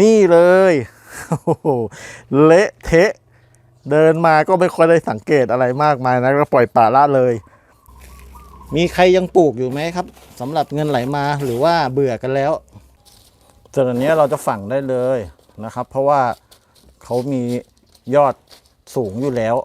นี่เลยเละเทะ เดินมาก็ไม่ค่อยได้สังเกตอะไรมากมายนะก็ปล่อยป่าละเลย มีใครยังปลูกอยู่ไหมครับสำหรับเงินไหลมาหรือว่าเบื่อกันแล้วส่วนอันนี้เราจะฝังได้เลยนะครับ เพราะว่าเขามียอดสูงอยู่แล้ว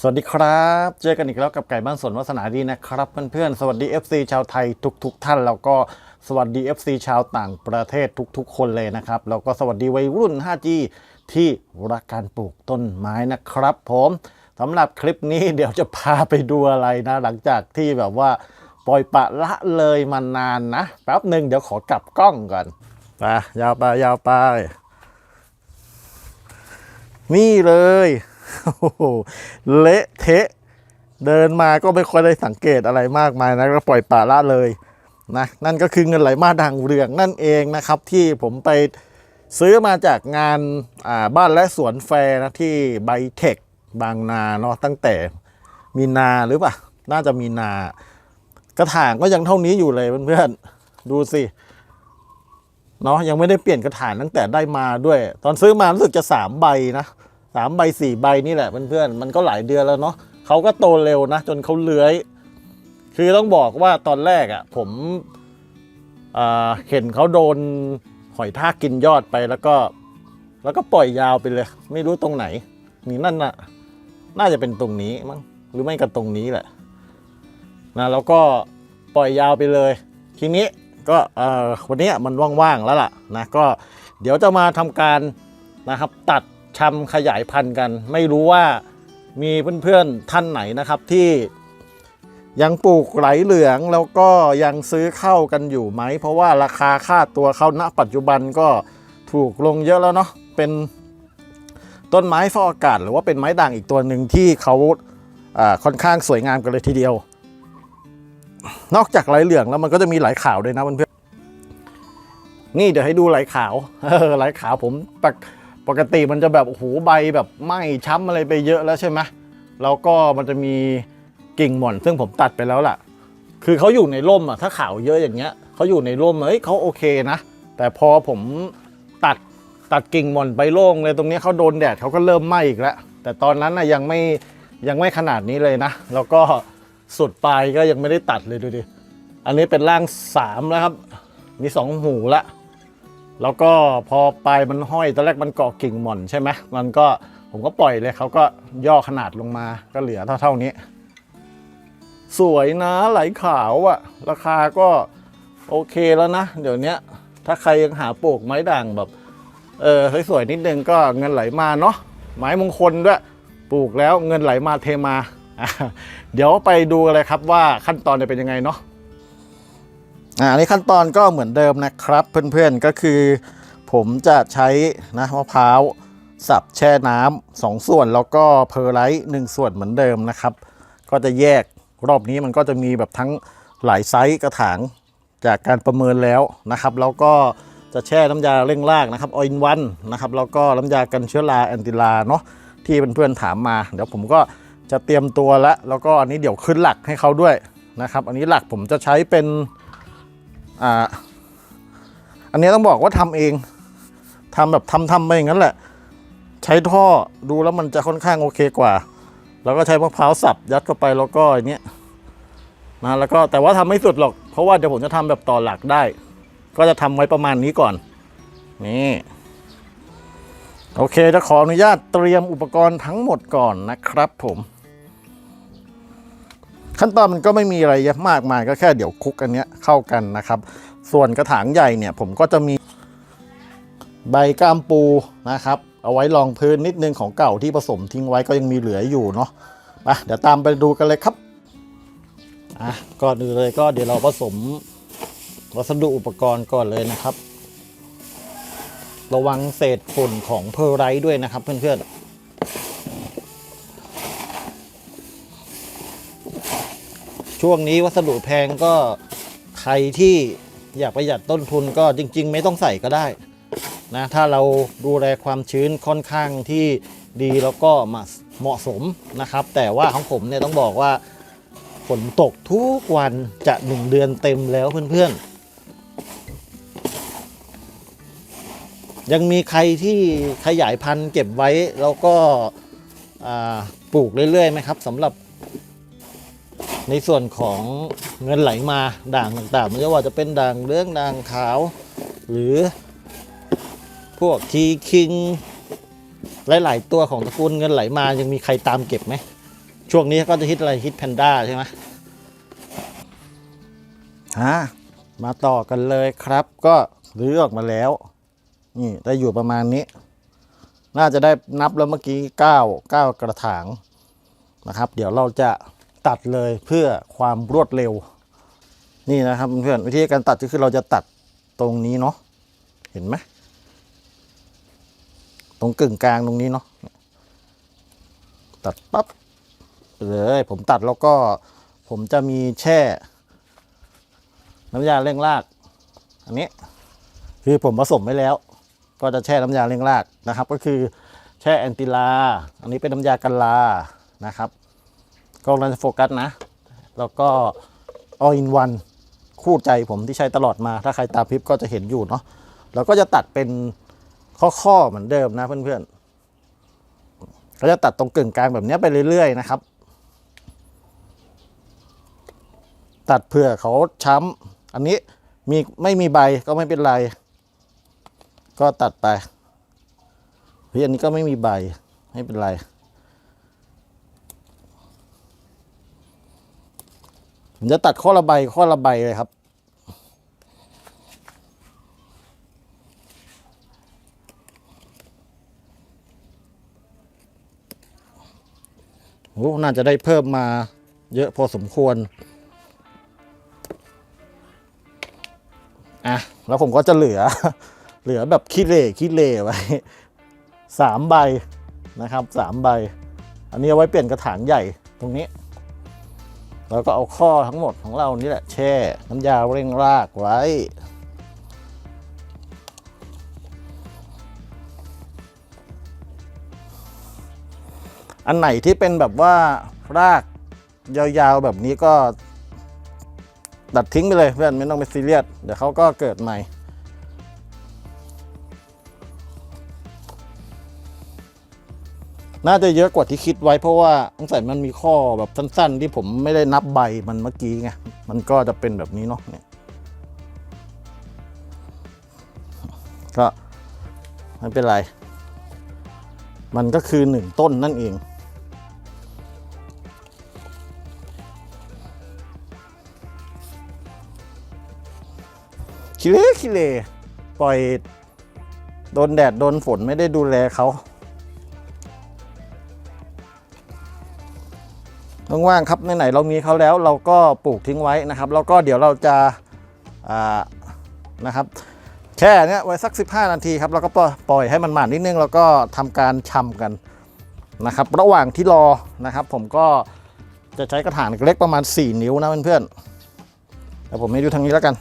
สวัสดีครับ เจอกันอีกแล้วกับไก่บ้านสวนวัฒนาดีนะครับ เพื่อนๆ สวัสดี FC ชาวไทยทุกๆทท่าน แล้วก็สวัสดี FC ชาวต่างประเทศทุกๆ คนเลยนะครับ แล้วก็สวัสดีวัยรุ่น 5G ที่รักการปลูกต้นไม้นะครับ ผมสำหรับคลิปนี้เดี๋ยวจะพาไปดูอะไรนะ หลังจากที่แบบว่าปล่อยปละละเลยมานานนะแป๊บหนึ่งเดี๋ยวขอกลับกล้องก่อนไปยาวไปยาวไปนี่เลย เละเทะ เดินมาก็ไม่ค่อยได้สังเกตอะไรมากมายนะก็ปล่อยป่าละเลยนะนั่นก็คือเงินไหลมาดังเรืองนั่นเองนะครับที่ผมไปซื้อมาจากงานาบ้านและสวนแฟร์นะที่ไบเทคบางนาเนาะตั้งแต่มีนาหรือเปล่า น่าจะมีนา กระถางก็ยังเท่านี้อยู่เลยเพื่อนๆดูสิเนาะยังไม่ได้เปลี่ยนกระถางตั้งแต่ได้มาด้วย ตอนซื้อมารู้สึกจะสามใบนะ สามใบสี่ใบนี่แหละเพื่อนๆมันก็หลายเดือนแล้วเนาะเขาก็โตเร็วนะ จนเขาเลื้อย คือต้องบอกว่าตอนแรกอะ่ะผมเห็นเขาโดนหอยทากกินยอดไปแล้วก็ แล้วก็ปล่อยยาวไปเลย ไม่รู้ตรงไหน นี่นั่นน่ะ น่าจะเป็นตรงนี้มั้งหรือไม่ก็ตรงนี้แหละนะแล้วก็ปล่อยยาวไปเลย ทีนี้ก็วันนี้มันว่างๆแล้วล่ะนะก็เดี๋ยวจะมาทำการนะครับตัด ชำขยายพันธุ์กัน ไม่รู้ว่ามีเพื่อนๆท่านไหนนะครับที่ยังปลูกไหลเหลืองแล้วก็ยังซื้อเข้ากันอยู่ไหม เพราะว่าราคาค่าตัวเขาณปัจจุบันก็ถูกลงเยอะแล้วเนาะเป็นต้นไม้ฟอกอากาศ หรือว่าเป็นไม้ด่างอีกตัวหนึ่งที่เขาค่อนข้างสวยงามกันเลยทีเดียว นอกจากไหลเหลืองแล้วมันก็จะมีไหลขาวด้วยนะเพื่อนๆนี่เดี๋ยวให้ดูไหลขาวไหลขาวผมปก ปกติมันจะแบบโอ้โหใบแบบไหม้ช้ำอะไรไปเยอะแล้วใช่ไหมแล้วก็มันจะมีกิ่งหม่อน ซึ่งผมตัดไปแล้วล่ะ คือเขาอยู่ในร่มอะถ้าขาวเยอะอย่างเงี้ยเขาอยู่ในร่มเอ้ยเขาโอเคนะ แต่พอผมตัดตัดกิ่งหม่อนไปโล่งเลยตรงนี้เขาโดนแดดเขาก็เริ่มไหม้อีกแล้ว แต่ตอนนั้นนะยังไม่ยังไม่ขนาดนี้เลยนะ แล้วก็สุดปลายก็ยังไม่ได้ตัดเลยดูดิ อันนี้เป็นร่างสามแล้วครับ มีสองหูละ แล้วก็พอปลายมันห้อยตอนแรกมันเกาะกิ่งหม่อนใช่ไหมมันก็ผมก็ปล่อยเลยเขาก็ย่อขนาดลงมาก็เหลือเท่าเท่านี้ สวยนะไหลขาวอะ่ะ ราคาก็โอเคแล้วนะ เดี๋ยวนี้ถ้าใครยังหาปลูกไม้ด่างแบบเออสวยๆนิดนึงก็เงินไหลมาเนาะไม้มงคลด้วยปลูกแล้วเงินไหลมาเทมา เดี๋ยวไปดูเลยครับว่าขั้นตอนจะเป็นยังไงเนาะ อ่าอันนี้ขั้นตอนก็เหมือนเดิมนะครับ เพื่อนๆก็คือ ผมจะใช้นะมะพร้าวสับแช่น้ำสองส่วนแล้วก็เพอร์ไลท์หนึ่งส่วนเหมือนเดิมนะครับ ก็จะแยกรอบนี้มันก็จะมีแบบทั้งหลายไซส์กระถางจากการประเมินแล้วนะครับ แล้วก็จะแช่น้ำยาเร่งรากนะครับออินวันนะครับแล้วก็น้ำยากันเชื้อราแอนติลาเนาะที่เพื่อนๆถามมา เดี๋ยวผมก็จะเตรียมตัวแล้วแล้วก็อันนี้เดี๋ยวขึ้นหลักให้เขาด้วยนะครับ อันนี้หลักผมจะใช้เป็น อ่าอันนี้ต้องบอกว่าทำเองทำแบบทำทำไปอย่างนั้นแหละ ใช้ท่อดูแล้วมันจะค่อนข้างโอเคกว่า แล้วก็ใช้มะพร้าวสับยัดเข้าไปแล้วก็อย่างเนี้ยนะแล้วก็แต่ว่าทำไม่สุดหรอก เพราะว่าเดี๋ยวผมจะทำแบบต่อหลักได้ ก็จะทำไว้ประมาณนี้ก่อน นี่โอเคจะขออนุญาตเตรียมอุปกรณ์ทั้งหมดก่อนนะครับผม ขั้นตอนมันก็ไม่มีอะไรเยอะมากมายก็แค่เดี๋ยวคลุกอันเนี้ยเข้ากันนะครับ ส่วนกระถางใหญ่เนี่ยผมก็จะมีใบก้ามปูนะครับ เอาไว้รองพื้นนิดนึงของเก่าที่ผสมทิ้งไว้ก็ยังมีเหลืออยู่เนาะไปเดี๋ยวตามไปดูกันเลยครับอะก่อนอื่นเลยก็เดี๋ยวเราผสมวัสดุอุปกรณ์ก่อนเลยนะครับ ระวังเศษฝุ่นของเพอร์ไรท์ด้วยนะครับเพื่อนๆ ช่วงนี้วัสดุแพงก็ใครที่อยากประหยัดต้นทุนก็จริง ๆ ไม่ต้องใส่ก็ได้นะถ้าเราดูแลความชื้นค่อนข้างที่ดีแล้วก็มาเหมาะสมนะครับ แต่ว่าของผมเนี่ยต้องบอกว่าฝนตกทุกวันจะหนึ่งเดือนเต็มแล้วเพื่อนๆ ยังมีใครที่ขยายพันธุ์เก็บไว้แล้วก็ปลูกเรื่อยๆไหมครับสำหรับ ในส่วนของเงินไหลมาด่างต่างๆไม่ว่าจะเป็นด่างเหลืองด่างขาว หรือพวกทีคิงหลายๆตัวของตระกูลเงินไหลมายังมีใครตามเก็บไหมช่วงนี้ก็จะฮิตอะไรฮิตแพนด้าใช่ไหมฮะมาต่อกันเลยครับ ก็รื้อออกมาแล้ว นี่ได้อยู่ประมาณนี้ น่าจะได้นับแล้วเมื่อกี้9 9กระถางนะครับ เดี๋ยวเราจะ ตัดเลยเพื่อความรวดเร็ว นี่นะครับเพื่อนวิธีการตัดก็คือเราจะตัดตรงนี้เนาะเห็นไหมตรงกึ่งกลางตรงนี้เนาะตัดปั๊บเลยผมตัดแล้วก็ผมจะมีแช่ น้ำยาเร่งราก อันนี้คือผมผสมไว้แล้ว ก็จะแช่น้ำยาเร่งรากนะครับ ก็คือแช่แอนติลา อันนี้เป็นน้ำยากันลานะครับ ก็เราจะโฟกัสนะ แล้วก็ออินวันคู่ใจผมที่ใช้ตลอดมา ถ้าใครตามพิปก็จะเห็นอยู่เนาะแล้วก็จะตัดเป็นข้อๆเหมือนเดิมนะเพื่อนๆก็จะตัดตรงกึ่งกลางแบบนี้ไปเรื่อยๆนะครับ ตัดเผื่อเขาช้ำอันนี้มีไม่มีใบก็ไม่เป็นไร ก็ตัดไปพี่อันนี้ก็ไม่มีใบไม่เป็นไร ผมจะตัดข้อละใบข้อละใบเลยครับโอ้น่าจะได้เพิ่มมาเยอะพอสมควร อะ แล้วผมก็จะเหลือ เหลือแบบขี้เหร่ขี้เหร่ไว้สามใบนะครับสามใบ อันนี้เอาไว้เปลี่ยนกระถางใหญ่ตรงนี้ แล้วก็เอาข้อทั้งหมดของเรานี่แหละแช่น้ำยาเร่งรากไว้อันไหนที่เป็นแบบว่ารากยาวๆแบบนี้ก็ตัดทิ้งไปเลยเพื่อนไม่ต้องไปซีเรียสเดี๋ยวเขาก็เกิดใหม่ น่าจะเยอะกว่าที่คิดไว้เพราะว่าสงสัยมันมีข้อแบบสั้นๆ ที่ผมไม่ได้นับใบมันเมื่อกี้ไงมันก็จะเป็นแบบนี้เนาะเนี่ยก็ไม่เป็นไร มันก็คือหนึ่งต้นนั่นเอง คิเลคิเลปล่อยโดนแดดโดนฝนไม่ได้ดูแลเขา ว่างๆครับไหนๆเรามีเขาแล้ว เราก็ปลูกทิ้งไว้นะครับ แล้วก็เดี๋ยวเราจะานะครับแช่เนี้ยไว้สัก 15 นาทีครับแล้วก็ปล่อยให้มันหมาดนิดนึงแล้วก็ทำการชำกันนะครับ ระหว่างที่รอนะครับ ผมก็จะใช้กระถางเล็กประมาณ 4 นิ้วนะเพื่อนๆเดี๋ยวผมให้ดูทางนี้แล้วกัน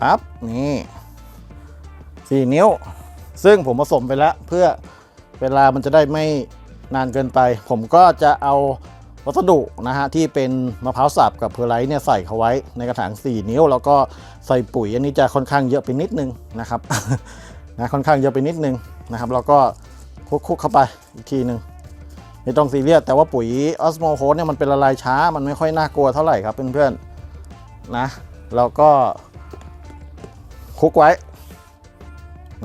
ปั๊บนี่สี่นิ้ว ซึ่งผมผสมไปแล้วเพื่อเวลามันจะได้ไม่ นานเกินไป ผมก็จะเอาวัสดุนะฮะที่เป็นมะพร้าวสับกับเพอร์ไลท์เนี่ยใส่เขาไว้ในกระถาง 4 นิ้ว แล้วก็ใส่ปุ๋ยอันนี้จะค่อนข้างเยอะไปนิดนึงนะครับนะค่อนข้างเยอะไปนิดนึงนะครับแล้วก็คุกๆเข้าไปอีกทีหนึ่งไม่ต้องซีเรียสแต่ว่าปุ๋ยออสโมโคสเนี่ยมันเป็นละลายช้า มันไม่ค่อยน่ากลัวเท่าไหร่ครับเพื่อนๆนะแล้วก็คุกไว้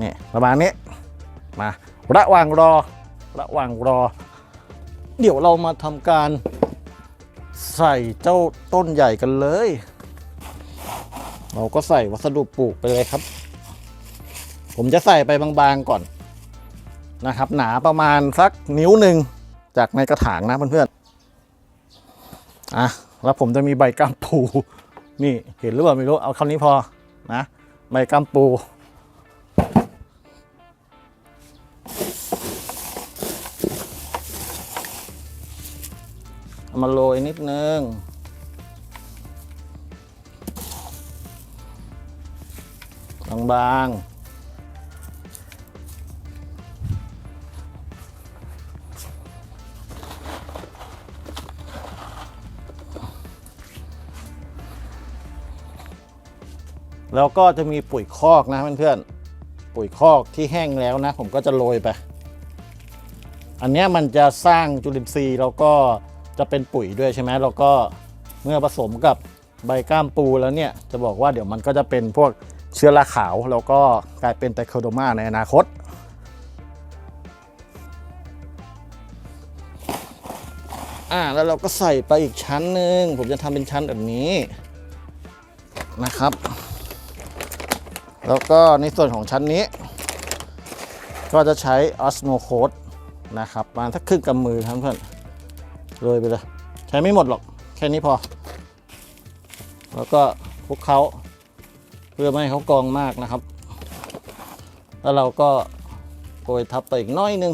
นี่ประมาณนี้มาระหว่างรอ ระหว่างรอ เดี๋ยวเรามาทำการใส่เจ้าต้นใหญ่กันเลย เราก็ใส่วัสดุปลูกไปเลยครับ ผมจะใส่ไปบางๆก่อนนะครับ หนาประมาณสักนิ้วหนึ่งจากในกระถางนะเพื่อนๆอะแล้วผมจะมีใบกล้ามปูนี่เห็นหรือเปล่าไม่รู้เอาคำนี้พอนะใบกล้ามปู มาโรยนิดนึง บางๆแล้วก็จะมีปุ๋ยคอกนะเพื่อนๆ ปุ๋ยคอกที่แห้งแล้วนะ ผมก็จะโรยไป อันนี้มันจะสร้างจุลินทรีย์แล้วก็ จะเป็นปุ๋ยด้วยใช่ไหมแล้วก็เมื่อผสมกับใบก้ามปูแล้วเนี่ยจะบอกว่าเดี๋ยวมันก็จะเป็นพวกเชื้อราขาว แล้วก็กลายเป็นไตโคโดมาในอนาคต อ่าแล้วเราก็ใส่ไปอีกชั้นหนึ่งผมจะทำเป็นชั้นแบบนี้นะครับ แล้วก็ในส่วนของชั้นนี้ ก็จะใช้ออสโมโคดนะครับประมาณสักครึ่งกำมือครับเพื่อน โรยไปเลย ใช้ไม่หมดหรอก แค่นี้พอ แล้วก็คลุกเขาเพื่อไม่ให้เขากองมากนะครับ แล้วเราก็โรยทับไปอีกน้อยนึง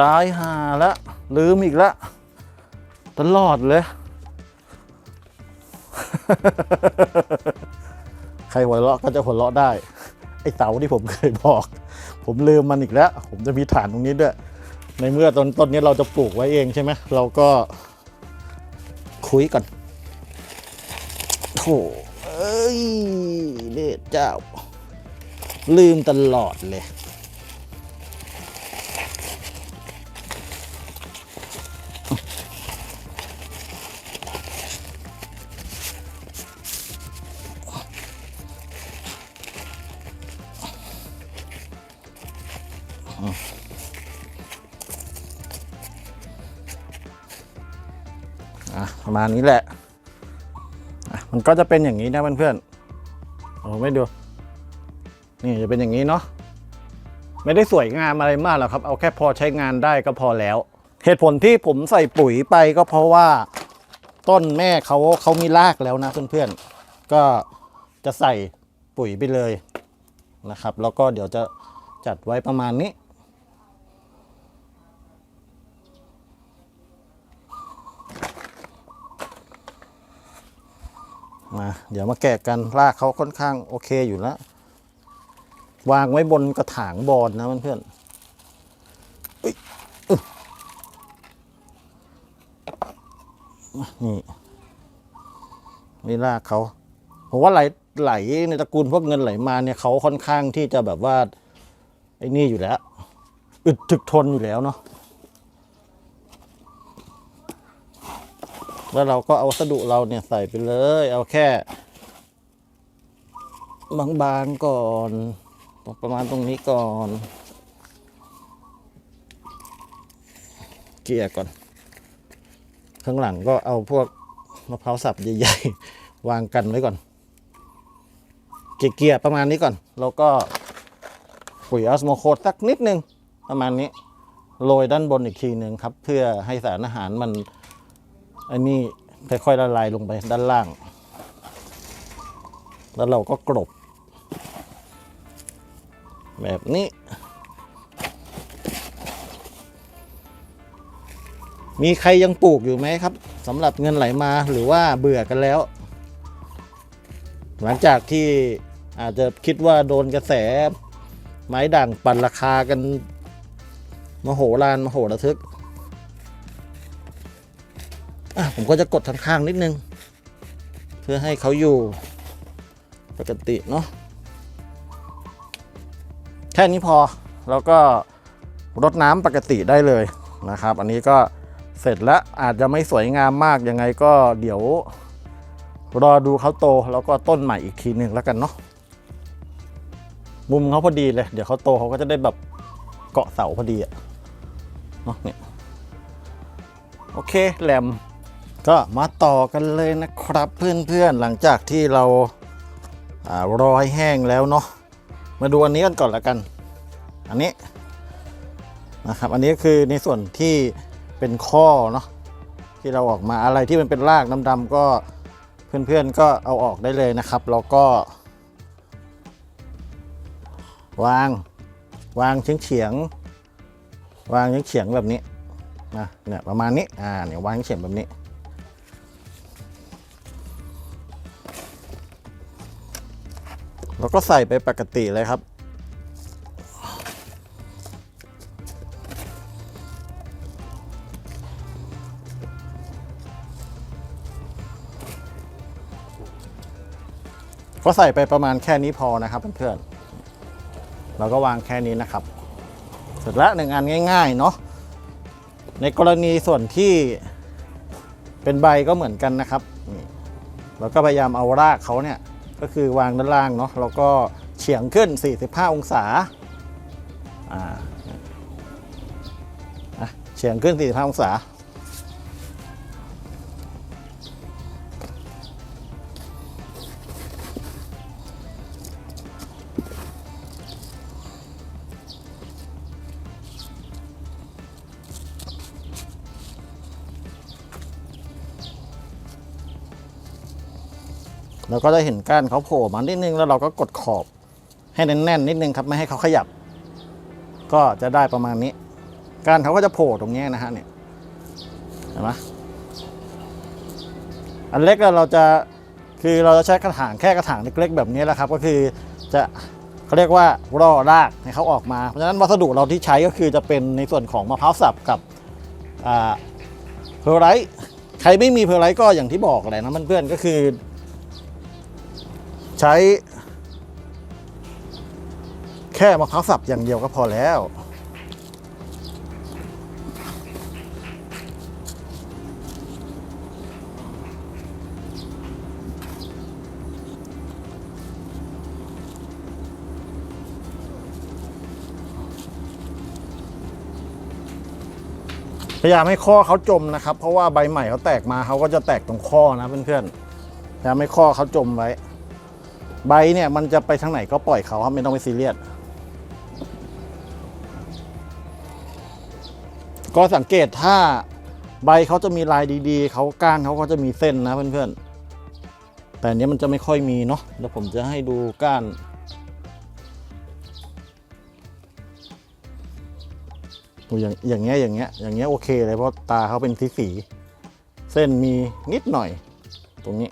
ตายหาล้วลืมอีกล้วตลอดเลย ใครหัวเราะก็จะหัวเราะได้ ไอ้เต๋าที่ผมเคยบอก ผมลืมมันอีกแล้ว ผมจะมีฐานตรงนี้ด้วย ในเมื่อต้นต้นนี้เราจะปลูกไว้เองใช่ไหมเราก็คุยก่อนโถเอ้ยเดชเจ้า ลืมตลอดเลย ประมาณนี้แหละมันก็จะเป็นอย่างนี้นะเพื่อนๆเอาไม่ดู นี่จะเป็นอย่างนี้เนาะไม่ได้สวยงามอะไรมากหรอกครับ เอาแค่พอใช้งานได้ก็พอแล้ว เหตุผลที่ผมใส่ปุ๋ยไปก็เพราะว่าต้นแม่เขาเขามีรากแล้วนะเพื่อนๆ ก็จะใส่ปุ๋ยไปเลยนะครับ แล้วก็เดี๋ยวจะจัดไว้ประมาณนี้ มาเดี๋ยวมาแกะกันรากเขาค่อนข้างโอเคอยู่แล้ว วางไว้บนกระถางบอลนะเพื่อนๆนี่นี่รากเขาผมว่าไหลไหลในตระกูลพวกเงินไหลมาเนี่ยเขาค่อนข้างที่จะแบบว่าไอ้นี่อยู่แล้ว อึดถึกทนอยู่แล้วเนาะ แล้วเราก็เอาวัสดุเราเนี่ยใส่ไปเลย เอาแค่ บางๆก่อนประมาณตรงนี้ก่อน เกลี่ยก่อน ข้างหลังก็เอาพวกมะพร้าวสับใหญ่ๆ วางกันไว้ก่อน เกลี่ยประมาณนี้ก่อน แล้วก็ปุ๋ยออสโมโคดสักนิดนึง ประมาณนี้ โรยด้านบนอีกทีหนึ่งครับ เพื่อให้สารอาหารมัน อันนี้ค่อยๆละลายลงไปด้านล่าง แล้วเราก็กรบ แบบนี้ มีใครยังปลูกอยู่ไหมครับสำหรับเงินไหลมาหรือว่าเบื่อกันแล้ว หลังจากที่อาจจะคิดว่าโดนกระแส ไม้ด่างปั่นราคากันมโหฬารมโหระทึก ผมก็จะกดทางข้างนิดนึง เพื่อให้เขาอยู่ปกติเนาะแค่นี้พอแล้วก็รดน้ำปกติได้เลยนะครับ อันนี้ก็เสร็จแล้วอาจจะไม่สวยงามมากยังไงก็เดี๋ยวรอดูเขาโตแล้วก็ต้นใหม่อีกทีหนึ่งแล้วกันเนาะมุมเขาพอดีเลย เดี๋ยวเขาโตเขาก็จะได้แบบเกาะเสาพอดีอะเนาะเนี่ยโอเคแหลม ก็มาต่อกันเลยนะครับเพื่อนๆหลังจากที่เราอรอให้แห้งแล้วเนาะมาดูอันนี้กันก่อนละกัน อันนี้นะครับอันนี้ก็คือในส่วนที่เป็นข้อเนาะที่เราออกมาอะไรที่มันเป็นรากดำๆก็เพื่อนๆก็เอาออกได้เลยนะครับแล้วก็ วางวางเฉียงเฉียงๆวางเฉียงเฉียงๆแบบนี้นะเนี่ยประมาณนี้อ่าเนี่ยวางเฉียงแบบนี้ แล้วก็ใส่ไปปกติเลยครับ ก็ใส่ไปประมาณแค่นี้พอนะครับเพื่อนๆเราก็วางแค่นี้นะครับ เสร็จแล้วหนึ่งอันง่ายๆเนาะในกรณีส่วนที่เป็นใบก็เหมือนกันนะครับนี่เราก็พยายามเอารากเขาเนี่ย ก็คือวางด้านล่างเนาะแล้วก็เฉียงขึ้น 45 องศาอ่าเฉียงขึ้น 45 องศา เราก็จะเห็นก้านเขาโผล่มานิดนึงแล้วเราก็กดขอบให้แน่นๆนิดนึงครับไม่ให้เขาขยับ ก็จะได้ประมาณนี้ก้านเขาก็จะโผล่ตรงนี้นะฮะเนี่ยเห็นไหมอันเล็กเราจะคือเราจะใช้กระถางแค่กระถางเล็กๆแบบนี้แหละครับ ก็คือจะเขาเรียกว่ารอรากให้เขาออกมา เพราะฉะนั้นวัสดุเราที่ใช้ก็คือจะเป็นในส่วนของมะพร้าวสับกับอ่าเพอร์ไรท์ใครไม่มีเพอร์ไรท์ก็อย่างที่บอกแหละนะเพื่อนๆก็คือ ใช้แค่มะพร้าวสับอย่างเดียวก็พอแล้ว พยายามให้ข้อเขาจมนะครับ เพราะว่าใบใหม่เขาแตกมาเขาก็จะแตกตรงข้อนะเพื่อนๆพยายามให้ข้อเขาจมไว้ ใบเนี่ยมันจะไปทางไหนก็ปล่อยเขาครับไม่ต้องไปซีเรียสก็สังเกตถ้าใบเขาจะมีลายดีๆ เขาก้านเขาก็จะมีเส้นนะเพื่อนๆ แต่อันนี้มันจะไม่ค่อยมีเนาะเดี๋ยวผมจะให้ดูก้านดูอย่างอย่างเงี้ยอย่างเงี้ยอย่างเงี้ยโอเคเลยเพราะตาเขาเป็นสีสี เส้นมีนิดหน่อย ตรงนี้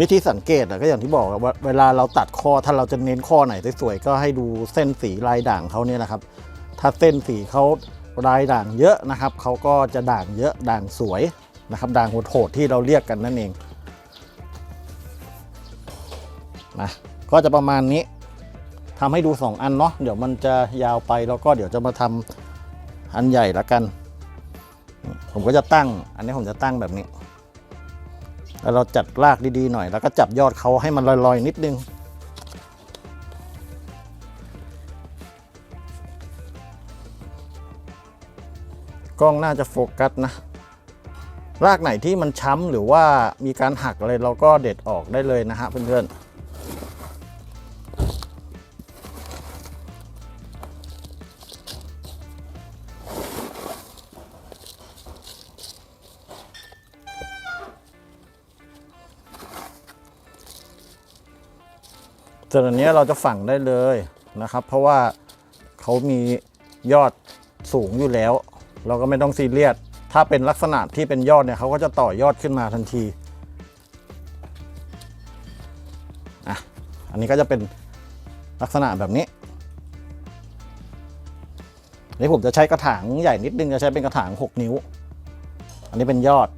วิธีสังเกตอะก็อย่างที่บอกว่าเวลาเราตัดข้อถ้าเราจะเน้นข้อไหนสวยๆก็ให้ดูเส้นสีลายด่างเขาเนี่ยนะครับ ถ้าเส้นสีเขาลายด่างเยอะนะครับเขาก็จะด่างเยอะด่างสวยนะครับ ด่างโหดๆที่เราเรียกกันนั่นเองนะก็จะประมาณนี้ทำให้ดู 2 อันเนาะเดี๋ยวมันจะยาวไปแล้วก็เดี๋ยวจะมาทำอันใหญ่ละกัน ผมก็จะตั้ง อันนี้ผมจะตั้งแบบนี้ แล้วเราจัดรากดีๆหน่อย แล้วก็จับยอดเขาให้มันลอยๆนิดนึง กล้องน่าจะโฟกัสนะ รากไหนที่มันช้ำหรือว่ามีการหักอะไรเราก็เด็ดออกได้เลยนะฮะเพื่อนๆ ส่วนอันนี้เราจะฝังได้เลยนะครับ เพราะว่าเขามียอดสูงอยู่แล้ว เราก็ไม่ต้องซีเรียสถ้าเป็นลักษณะที่เป็นยอดเนี่ยเขาก็จะต่อยอดขึ้นมาทันทีอะอันนี้ก็จะเป็นลักษณะแบบนี้นี่ผมจะใช้กระถางใหญ่นิดนึงจะใช้เป็นกระถาง 6 นิ้ว อันนี้เป็นยอด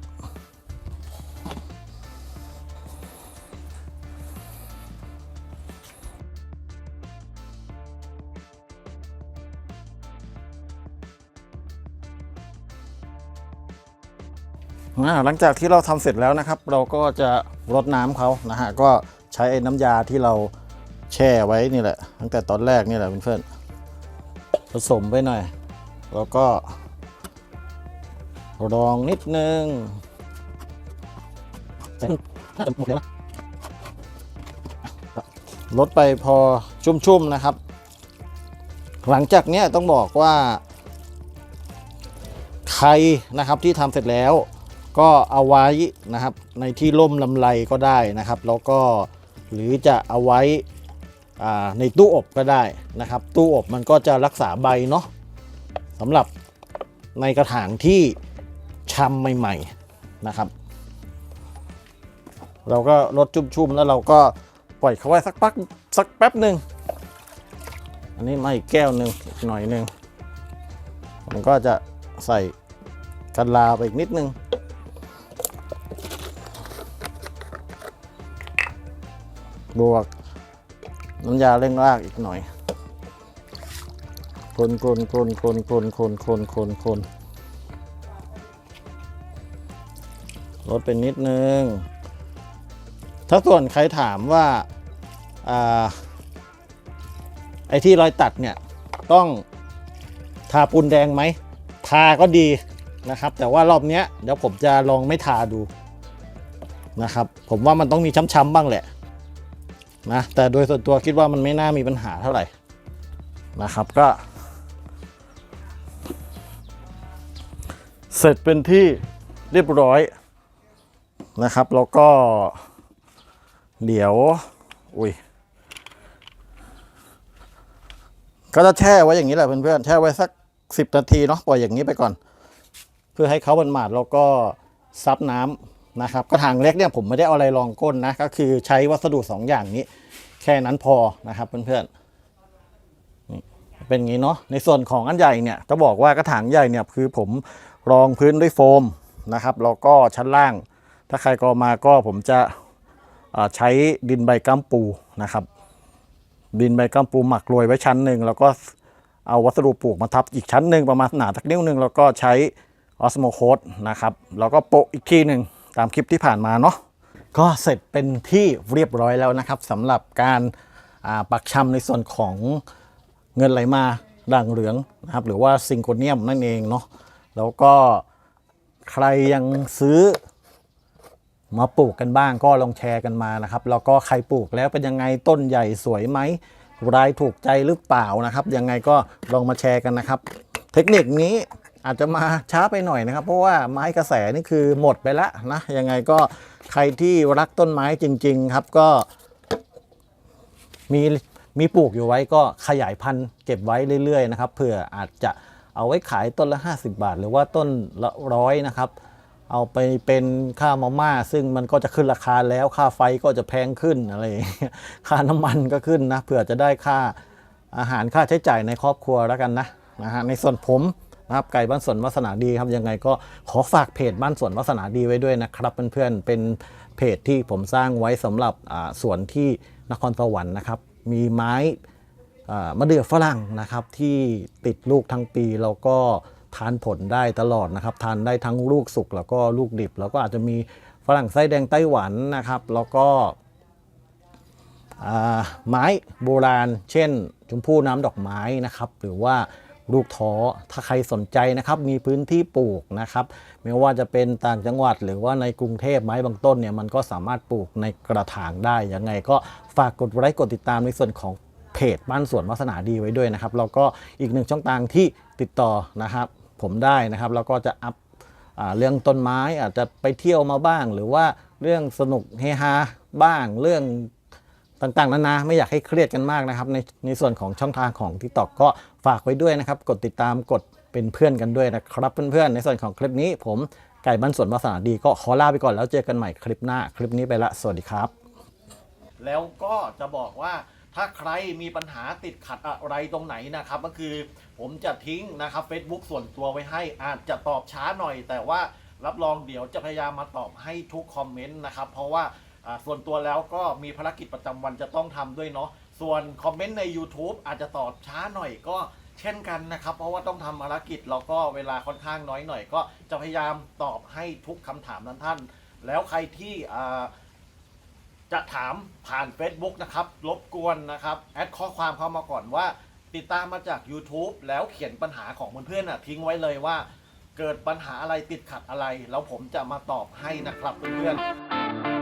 หลังจากที่เราทำเสร็จแล้วนะครับ เราก็จะรดน้ำเขานะฮะก็ใช้ไอ้น้ำยาที่เราแช่ไว้นี่แหละ ตั้งแต่ตอนแรกนี่แหละเพื่อนๆผสมไปหน่อย แล้วก็รองนิดนึงลดไปพอชุ่มๆนะครับ หลังจากนี้ต้องบอกว่า ใครนะครับที่ทำเสร็จแล้ว ก็เอาไว้นะครับในที่ร่มลำไรก็ได้นะครับ แล้วก็หรือจะเอาไว้ในตู้อบก็ได้นะครับ ตู้อบมันก็จะรักษาใบเนาะสำหรับในกระถางที่ชำใหม่ ๆนะครับ เราก็ลดชุ่มๆแล้วเราก็ปล่อยเขาไว้สักพักสักแป๊บหนึ่งอันนี้มาอีกแก้วหนึ่งอีกหน่อยหนึ่งผมก็จะใส่กันลาไปอีกนิดนึง บวก น้ำยาเร่งรากอีกหน่อยคนคนคนคนคนคนคนคนคนลดไปนิดนึง ถ้าส่วนใครถามว่าอ่าไอ้ที่รอยตัดเนี่ย ต้องทาปูนแดงไหม ทาก็ดีนะครับ แต่ว่ารอบเนี้ยเดี๋ยวผมจะลองไม่ทาดูนะครับ ผมว่ามันต้องมีช้ำๆบ้างแหละ นะแต่โดยส่วนตัวคิดว่ามันไม่น่ามีปัญหาเท่าไหร่นะครับก็ เสร็จเป็นที่เรียบร้อยนะครับ แล้วก็เดี๋ยว อุ้ยก็จะแช่ไว้อย่างนี้แหละเพื่อนๆแช่ไว้สักสิบนาทีเนาะปล่อยอย่างนี้ไปก่อน เพื่อให้เขามันหมาดแล้วก็ซับน้ำ นะครับกระถางเล็กเนี่ยผมไม่ได้เอาอะไรรองก้นนะก็คือใช้วัสดุสองอย่างนี้ แค่นั้นพอนะครับเพื่อนๆนี่เป็นอย่างนี้เนาะในส่วนของอันใหญ่เนี่ยจะบอกว่ากระถางใหญ่เนี่ยคือผมรองพื้นด้วยโฟมนะครับแล้วก็ชั้นล่าง ถ้าใครก็มาก็ผมจะใช้ดินใบกัมปูนะครับ ดินใบกัมปูหมักโรยไว้ชั้นหนึ่งแล้วก็เอาวัสดุปลูกมาทับอีกชั้นหนึ่งประมาณหนาสักนิ้วหนึ่งแล้วก็ใช้ออสโมโคสนะครับแล้วก็โปะอีกทีหนึ่ง ตามคลิปที่ผ่านมาเนาะก็เสร็จเป็นที่เรียบร้อยแล้วนะครับสำหรับการาปักชำในส่วนของเงินไหลมาด่างเหลืองนะครับ หรือว่าซิงโกเนียมนั่นเองเนาะแล้วก็ใครยังซื้อมาปลูกกันบ้างก็ลองแชร์กันมานะครับ แล้วก็ใครปลูกแล้วเป็นยังไงต้นใหญ่สวยไหมรายถูกใจหรือเปล่านะครับ ยังไงก็ลองมาแชร์กันนะครับ เทคนิคนี้ อาจจะมาช้าไปหน่อยนะครับ เพราะว่าไม้กระแสนี่คือหมดไปแล้วนะยังไงก็ใครที่รักต้นไม้จริง ๆ ครับก็ มีมีปลูกอยู่ไว้ก็ขยายพันธุ์เก็บไว้เรื่อยๆนะครับเผื่ออาจจะเอาไว้ขายต้นละ 50 บาท หรือว่าต้นละร้อยนะครับเอาไปเป็นค่ามาม่า ซึ่งมันก็จะขึ้นราคาแล้วค่าไฟก็จะแพงขึ้นอะไรอย่างเงี้ยค่าน้ำมันก็ขึ้นนะเผื่อจะได้ค่าอาหารค่าใช้จ่ายในครอบครัวแล้วกันนะนะฮะในส่วนผม นะครับไก่บ้านสวนวาสนาดีครับยังไงก็ขอฝากเพจบ้านสวนวาสนาดีไว้ด้วยนะครับเพื่อนๆเป็นเพจที่ผมสร้างไว้สำหรับสวนที่นครสวรรค์นะครับมีไม้มะเดื่อฝรั่งนะครับที่ติดลูกทั้งปีแล้วก็ทานผลได้ตลอดนะครับทานได้ทั้งลูกสุกแล้วก็ลูกดิบ แล้วก็อาจจะมีฝรั่งไส้แดงไต้หวันนะครับ แล้วก็ไม้โบราณ เช่น ชมพู่น้ำดอกไม้นะครับ หรือว่า ลูกท้อถ้าใครสนใจนะครับมีพื้นที่ปลูกนะครับไม่ว่าจะเป็นต่างจังหวัดหรือว่าในกรุงเทพไม้บางต้นเนี่ยมันก็สามารถปลูกในกระถางได้ยังไง ก็ฝากกดไลค์กดติดตามในส่วนของเพจบ้านสวนวาสนาดีไว้ด้วยนะครับแล้วก็อีกหนึ่งช่องทางที่ติดต่อนะครับผมได้นะครับแล้วก็จะอัพอเรื่องต้นไม้อาจจะไปเที่ยวมาบ้าง หรือว่าเรื่องสนุกเฮฮาบ้างเรื่อง ต่างๆนานาไม่อยากให้เครียดกันมากนะครับในในส่วนของช่องทางของ t ิ k t o k ก็ฝากไว้ด้วยนะครับ กดติดตามกดเป็นเพื่อนกันด้วยนะครับเพื่อนๆในส่วนของคลิปนี้ผมไก่บ้านสวนวาสนาดีก็ขอลาไปก่อนแล้วเจอกันใหม่คลิปหน้าคลิปนี้ไปละสวัสดีครับ แล้วก็จะบอกว่าถ้าใครมีปัญหาติดขัดอะไรตรงไหนนะครับ ก็คือผมจะทิ้งนะครับ Facebook ส่วนตัวไว้ให้อาจจะตอบช้าหน่อย แต่ว่ารับรองเดี๋ยวจะพยายามมาตอบให้ทุกคอมเมนต์นะครับ เพราะว่า อ่าส่วนตัวแล้วก็มีภารกิจประจำวันจะต้องทำด้วยเนาะส่วนคอมเมนต์ใน YouTube อาจจะตอบช้าหน่อยก็เช่นกันนะครับ เพราะว่าต้องทำภารกิจแล้วก็เวลาค่อนข้างน้อยหน่อย ก็จะพยายามตอบให้ทุกคำถามนั้นท่าน แล้วใครที่อ่า จะถามผ่าน Facebook นะครับ รบกวนนะครับ แอดข้อความเข้ามาก่อนว่า ติดตามมาจาก YouTube แล้วเขียนปัญหาของเพื่อนๆน่ะทิ้งไว้เลยว่า เกิดปัญหาอะไรติดขัดอะไร แล้วผมจะมาตอบให้นะครับเพื่อนๆ